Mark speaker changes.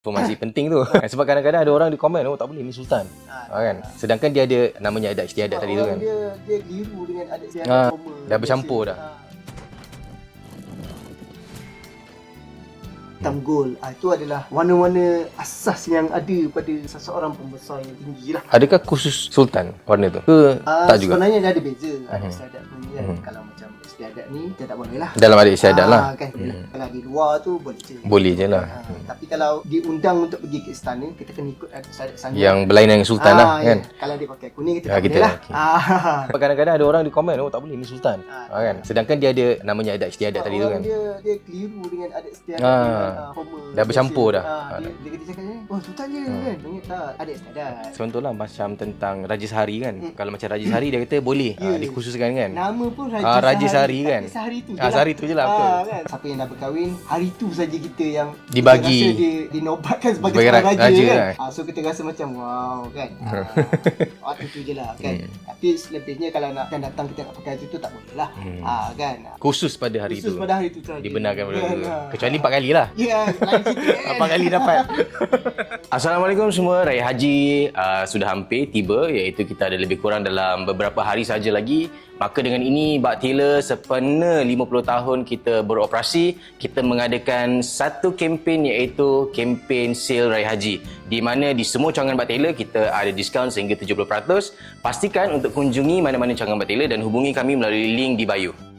Speaker 1: informasi penting tu. Sebab kadang-kadang ada orang di komen, oh tak boleh ni sultan.
Speaker 2: Ha,
Speaker 1: Ha, kan? Sedangkan dia ada namanya adat istiadat tadi tu kan.
Speaker 2: Dia dia keliru dengan adat istiadat formal.
Speaker 1: dah bercampur dah.
Speaker 2: Ha. Hitam gold ah, Itu adalah warna-warna asas yang ada pada seseorang pembesar yang tinggi lah
Speaker 1: Adakah khusus sultan warna tu? Ke
Speaker 2: Ah,
Speaker 1: tak juga?
Speaker 2: Sebenarnya dia ada beza Adat
Speaker 1: Mhm.
Speaker 2: istiadat pun kan
Speaker 1: Mhm.
Speaker 2: Kalau macam istiadat ni Dia tak boleh lah
Speaker 1: Dalam adat istiadat lah.
Speaker 2: Ah, kan?
Speaker 1: Hmm.
Speaker 2: Kalau di luar tu boleh je
Speaker 1: Boleh je lah.
Speaker 2: Ah, Tapi kalau diundang untuk pergi ke istana Kita kena ikut adat istiadat sana
Speaker 1: Yang berlainan dengan sultan lah
Speaker 2: Ah,
Speaker 1: kan.
Speaker 2: ya. Kalau dia pakai kuning kita
Speaker 1: Ah,
Speaker 2: tak
Speaker 1: kita
Speaker 2: boleh lah
Speaker 1: okey.
Speaker 2: Ah.
Speaker 1: Sebab kadang-kadang ada orang di komen, oh tak boleh ni sultan.
Speaker 2: Ah,
Speaker 1: Ha, kan? Sedangkan dia ada namanya adat istiadat tadi tu kan.
Speaker 2: dia dia keliru dengan adat istiadat
Speaker 1: Ah.
Speaker 2: Dengan ah, formal
Speaker 1: Dah bercampur dah.
Speaker 2: Ah,
Speaker 1: Ah,
Speaker 2: dia, dia kata cakap ni, oh sultan je
Speaker 1: Hmm.
Speaker 2: kan. Tak adat istiadat.
Speaker 1: Contohlah macam tentang Raja Sehari kan.
Speaker 2: Hmm.
Speaker 1: Kalau macam Raja Sehari dia kata boleh.
Speaker 2: Ya.
Speaker 1: Ha, dikhususkan kan.
Speaker 2: Nama pun Raja,
Speaker 1: Ah, Raja Sehari kan?
Speaker 2: tapi Sehari tu je
Speaker 1: Ah,
Speaker 2: lah.
Speaker 1: sehari tu je lah, betul.
Speaker 2: Ah, kan? Siapa yang dah berkahwin, hari tu saja kita yang
Speaker 1: Dibagi.
Speaker 2: kita rasa dia dinobatkan sebagai,
Speaker 1: ra-
Speaker 2: raja,
Speaker 1: raja
Speaker 2: kan.
Speaker 1: lah.
Speaker 2: Ah, so kita rasa macam wow kan. Ah, waktu tu je lah kan.
Speaker 1: Hmm.
Speaker 2: Tapi selebihnya kalau nak datang kita nak pakai tu tak boleh lah.
Speaker 1: Hmm.
Speaker 2: Ah, kan.
Speaker 1: Khusus pada hari
Speaker 2: Khusus
Speaker 1: tu.
Speaker 2: pada hari tu saja.
Speaker 1: Dibenarkan pada
Speaker 2: Kan,
Speaker 1: tu.
Speaker 2: ah.
Speaker 1: Kecuali empat kali lah.
Speaker 2: Ya, kan.
Speaker 1: Empat kali dapat. Assalamualaikum semua. Raya Haji uh, sudah hampir tiba iaitu kita ada lebih kurang dalam beberapa hari saja lagi. Maka dengan ini Bak Taylor sepena 50 tahun kita beroperasi, kita mengadakan satu kempen iaitu kempen sale Raya Haji. Di mana di semua cawangan Bak Taylor kita ada diskaun sehingga 70%. Pastikan untuk kunjungi mana-mana cawangan Bak Taylor dan hubungi kami melalui link di bio.